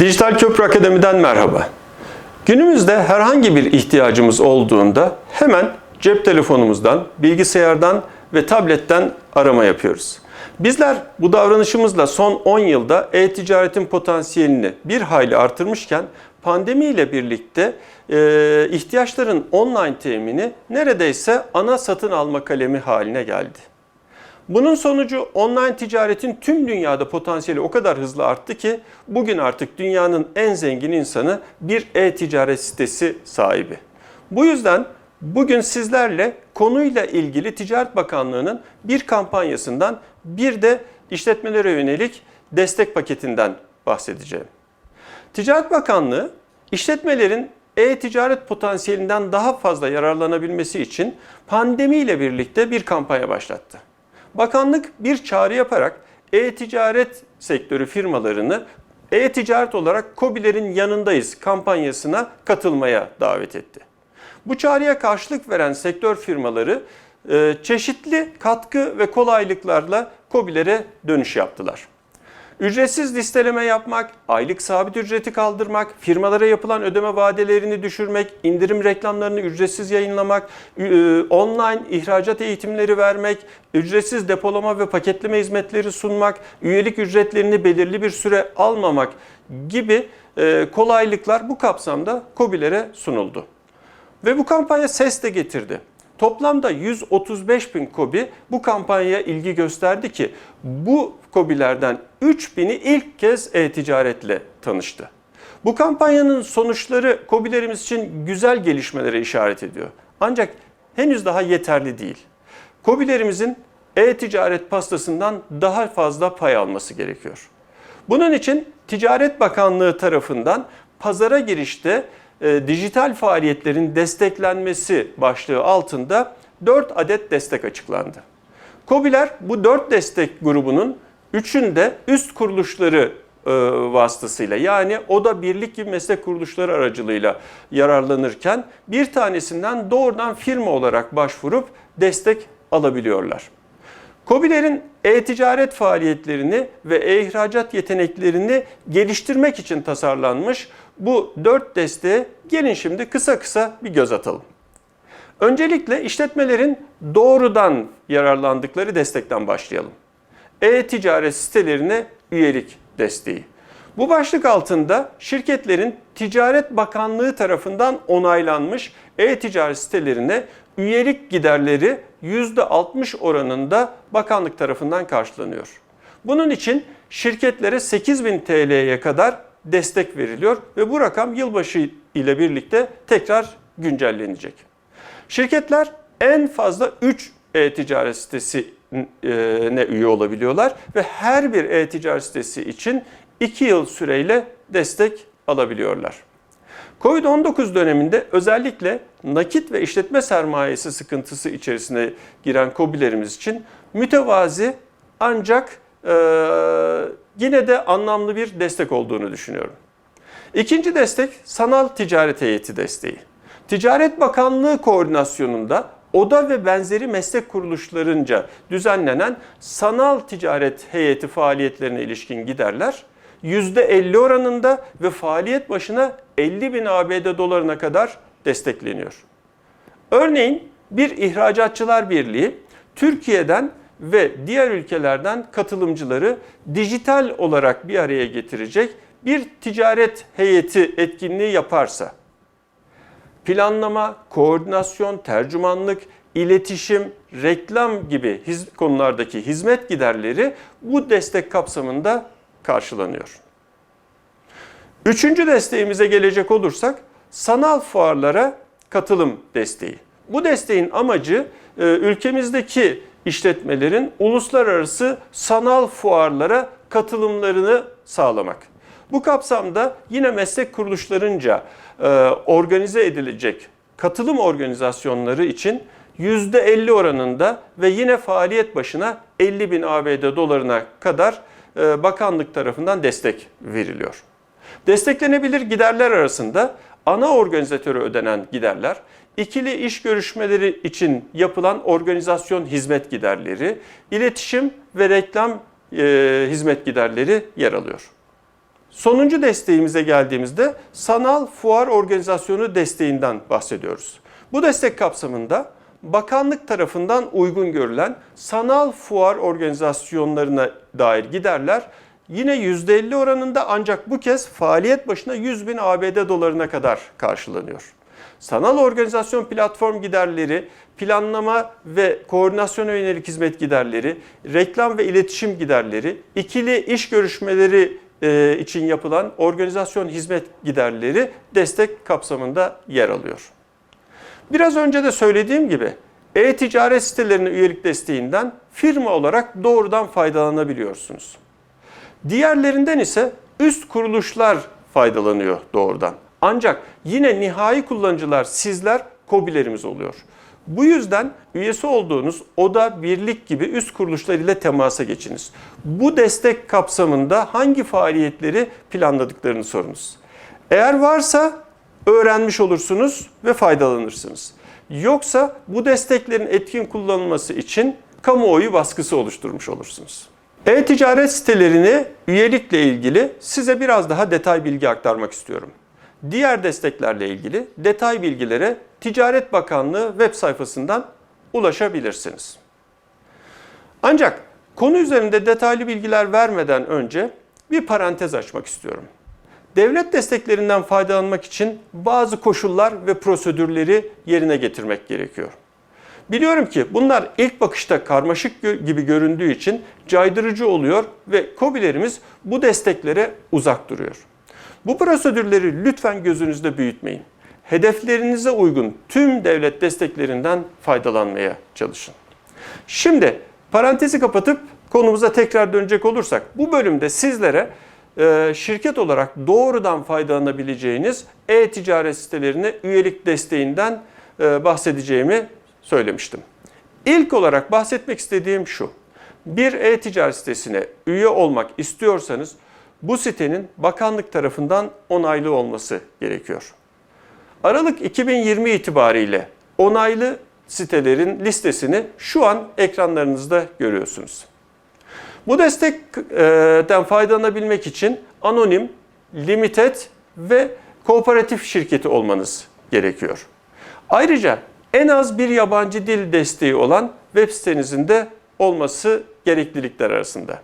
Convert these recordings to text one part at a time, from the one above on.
Dijital Köprü Akademi'den merhaba. Günümüzde herhangi bir ihtiyacımız olduğunda hemen cep telefonumuzdan, bilgisayardan ve tabletten arama yapıyoruz. Bizler bu davranışımızla son 10 yılda e-ticaretin potansiyelini bir hayli artırmışken pandemiyle birlikte e, ihtiyaçların online temini neredeyse ana satın alma kalemi haline geldi. Bunun sonucu online ticaretin tüm dünyada potansiyeli o kadar hızlı arttı ki bugün artık dünyanın en zengin insanı bir e-ticaret sitesi sahibi. Bu yüzden bugün sizlerle konuyla ilgili Ticaret Bakanlığı'nın bir kampanyasından bir de işletmelere yönelik destek paketinden bahsedeceğim. Ticaret Bakanlığı işletmelerin e-ticaret potansiyelinden daha fazla yararlanabilmesi için pandemiyle birlikte bir kampanya başlattı. Bakanlık bir çağrı yaparak e-ticaret sektörü firmalarını e-ticaret olarak KOBİ'lerin yanındayız kampanyasına katılmaya davet etti. Bu çağrıya karşılık veren sektör firmaları e, çeşitli katkı ve kolaylıklarla KOBİ'lere dönüş yaptılar. Ücretsiz listeleme yapmak, aylık sabit ücreti kaldırmak, firmalara yapılan ödeme vadelerini düşürmek, indirim reklamlarını ücretsiz yayınlamak, e, online ihracat eğitimleri vermek, ücretsiz depolama ve paketleme hizmetleri sunmak, üyelik ücretlerini belirli bir süre almamak gibi e, kolaylıklar bu kapsamda KOBİ'lere sunuldu. Ve bu kampanya ses de getirdi. Toplamda 135 bin KOBİ bu kampanyaya ilgi gösterdi ki bu KOBİ'lerden 3000'i ilk kez e-ticaretle tanıştı. Bu kampanyanın sonuçları KOBİ'lerimiz için güzel gelişmelere işaret ediyor. Ancak henüz daha yeterli değil. KOBİ'lerimizin e-ticaret pastasından daha fazla pay alması gerekiyor. Bunun için Ticaret Bakanlığı tarafından pazara girişte e, dijital faaliyetlerin desteklenmesi başlığı altında 4 adet destek açıklandı. KOBİ'ler bu 4 destek grubunun üçünde üst kuruluşları e, vasıtasıyla yani oda birlik gibi meslek kuruluşları aracılığıyla yararlanırken bir tanesinden doğrudan firma olarak başvurup destek alabiliyorlar. KOBİ'lerin e-ticaret faaliyetlerini ve e-ihracat yeteneklerini geliştirmek için tasarlanmış bu dört desteğe gelin şimdi kısa kısa bir göz atalım. Öncelikle işletmelerin doğrudan yararlandıkları destekten başlayalım. E-ticaret sitelerine üyelik desteği. Bu başlık altında şirketlerin Ticaret Bakanlığı tarafından onaylanmış e-ticaret sitelerine üyelik giderleri %60 oranında bakanlık tarafından karşılanıyor. Bunun için şirketlere 8000 TL'ye kadar destek veriliyor ve bu rakam yılbaşı ile birlikte tekrar güncellenecek. Şirketler en fazla 3 e-ticaret sitesine üye olabiliyorlar ve her bir e-ticaret sitesi için 2 yıl süreyle destek alabiliyorlar. Covid-19 döneminde özellikle nakit ve işletme sermayesi sıkıntısı içerisine giren KOBİ'lerimiz için mütevazi ancak e, yine de anlamlı bir destek olduğunu düşünüyorum. İkinci destek sanal ticaret heyeti desteği. Ticaret Bakanlığı koordinasyonunda ODA ve benzeri meslek kuruluşlarınca düzenlenen sanal ticaret heyeti faaliyetlerine ilişkin giderler %50 oranında ve faaliyet başına 50 bin ABD dolarına kadar destekleniyor. Örneğin bir ihracatçılar birliği Türkiye'den ve diğer ülkelerden katılımcıları dijital olarak bir araya getirecek bir ticaret heyeti etkinliği yaparsa planlama, koordinasyon, tercümanlık, iletişim, reklam gibi hiz konulardaki hizmet giderleri bu destek kapsamında karşılanıyor. Üçüncü desteğimize gelecek olursak sanal fuarlara katılım desteği. Bu desteğin amacı e, ülkemizdeki işletmelerin uluslararası sanal fuarlara katılımlarını sağlamak. Bu kapsamda yine meslek kuruluşlarınca e, organize edilecek katılım organizasyonları için %50 oranında ve yine faaliyet başına 50 bin ABD dolarına kadar e, bakanlık tarafından destek veriliyor. Desteklenebilir giderler arasında ana organizatörü ödenen giderler, ikili iş görüşmeleri için yapılan organizasyon hizmet giderleri, iletişim ve reklam e, hizmet giderleri yer alıyor. Sonuncu desteğimize geldiğimizde sanal fuar organizasyonu desteğinden bahsediyoruz. Bu destek kapsamında bakanlık tarafından uygun görülen sanal fuar organizasyonlarına dair giderler yine %50 oranında ancak bu kez faaliyet başına 100 bin ABD dolarına kadar karşılanıyor. Sanal organizasyon platform giderleri, planlama ve koordinasyona yönelik hizmet giderleri, reklam ve iletişim giderleri, ikili iş görüşmeleri e, için yapılan organizasyon hizmet giderleri destek kapsamında yer alıyor. Biraz önce de söylediğim gibi e-ticaret sitelerine üyelik desteğinden firma olarak doğrudan faydalanabiliyorsunuz. Diğerlerinden ise üst kuruluşlar faydalanıyor doğrudan. Ancak yine nihai kullanıcılar sizler KOBİ'lerimiz oluyor. Bu yüzden üyesi olduğunuz oda, birlik gibi üst kuruluşlar ile temasa geçiniz. Bu destek kapsamında hangi faaliyetleri planladıklarını sorunuz. Eğer varsa öğrenmiş olursunuz ve faydalanırsınız. Yoksa bu desteklerin etkin kullanılması için kamuoyu baskısı oluşturmuş olursunuz. E-ticaret sitelerini üyelikle ilgili size biraz daha detay bilgi aktarmak istiyorum. Diğer desteklerle ilgili detay bilgilere Ticaret Bakanlığı web sayfasından ulaşabilirsiniz. Ancak konu üzerinde detaylı bilgiler vermeden önce bir parantez açmak istiyorum. Devlet desteklerinden faydalanmak için bazı koşullar ve prosedürleri yerine getirmek gerekiyor. Biliyorum ki bunlar ilk bakışta karmaşık gibi göründüğü için caydırıcı oluyor ve KOBİ'lerimiz bu desteklere uzak duruyor. Bu prosedürleri lütfen gözünüzde büyütmeyin. Hedeflerinize uygun tüm devlet desteklerinden faydalanmaya çalışın. Şimdi parantezi kapatıp konumuza tekrar dönecek olursak bu bölümde sizlere e, şirket olarak doğrudan faydalanabileceğiniz e-ticaret sitelerine üyelik desteğinden e, bahsedeceğimi söylemiştim. İlk olarak bahsetmek istediğim şu. Bir e-ticaret sitesine üye olmak istiyorsanız bu sitenin bakanlık tarafından onaylı olması gerekiyor. Aralık 2020 itibariyle onaylı sitelerin listesini şu an ekranlarınızda görüyorsunuz. Bu destekten faydalanabilmek için anonim, limited ve kooperatif şirketi olmanız gerekiyor. Ayrıca en az bir yabancı dil desteği olan web sitenizin de olması gereklilikler arasında.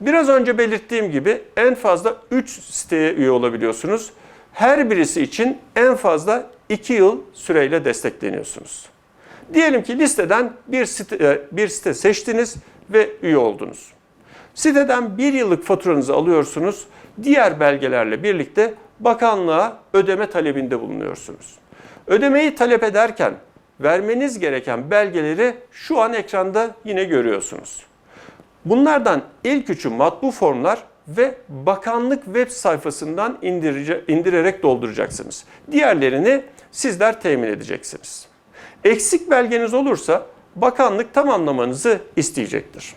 Biraz önce belirttiğim gibi en fazla 3 siteye üye olabiliyorsunuz. Her birisi için en fazla 2 yıl süreyle destekleniyorsunuz. Diyelim ki listeden bir site, bir site seçtiniz ve üye oldunuz. Siteden bir yıllık faturanızı alıyorsunuz. Diğer belgelerle birlikte bakanlığa ödeme talebinde bulunuyorsunuz. Ödemeyi talep ederken vermeniz gereken belgeleri şu an ekranda yine görüyorsunuz. Bunlardan ilk üçü matbu formlar ve bakanlık web sayfasından indirice, indirerek dolduracaksınız. Diğerlerini sizler temin edeceksiniz. Eksik belgeniz olursa bakanlık tamamlamanızı isteyecektir.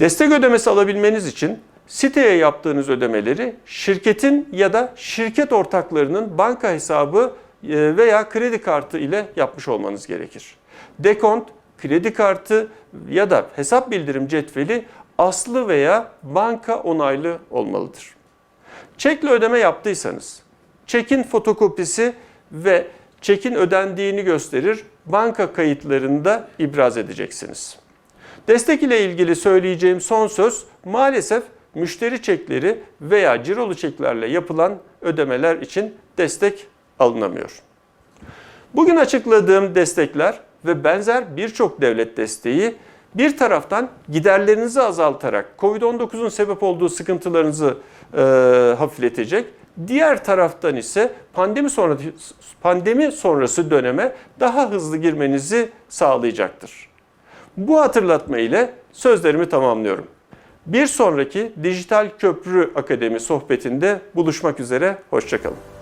Destek ödemesi alabilmeniz için siteye yaptığınız ödemeleri şirketin ya da şirket ortaklarının banka hesabı e, veya kredi kartı ile yapmış olmanız gerekir. Dekont, kredi kartı ya da hesap bildirim cetveli aslı veya banka onaylı olmalıdır. Çekle ödeme yaptıysanız çekin fotokopisi ve çekin ödendiğini gösterir banka kayıtlarında ibraz edeceksiniz. Destek ile ilgili söyleyeceğim son söz maalesef müşteri çekleri veya cirolu çeklerle yapılan ödemeler için destek alınamıyor. Bugün açıkladığım destekler ve benzer birçok devlet desteği bir taraftan giderlerinizi azaltarak COVID-19'un sebep olduğu sıkıntılarınızı e, hafifletecek. Diğer taraftan ise pandemi sonrası, pandemi sonrası döneme daha hızlı girmenizi sağlayacaktır. Bu hatırlatma ile sözlerimi tamamlıyorum. Bir sonraki Dijital Köprü Akademi sohbetinde buluşmak üzere, hoşçakalın.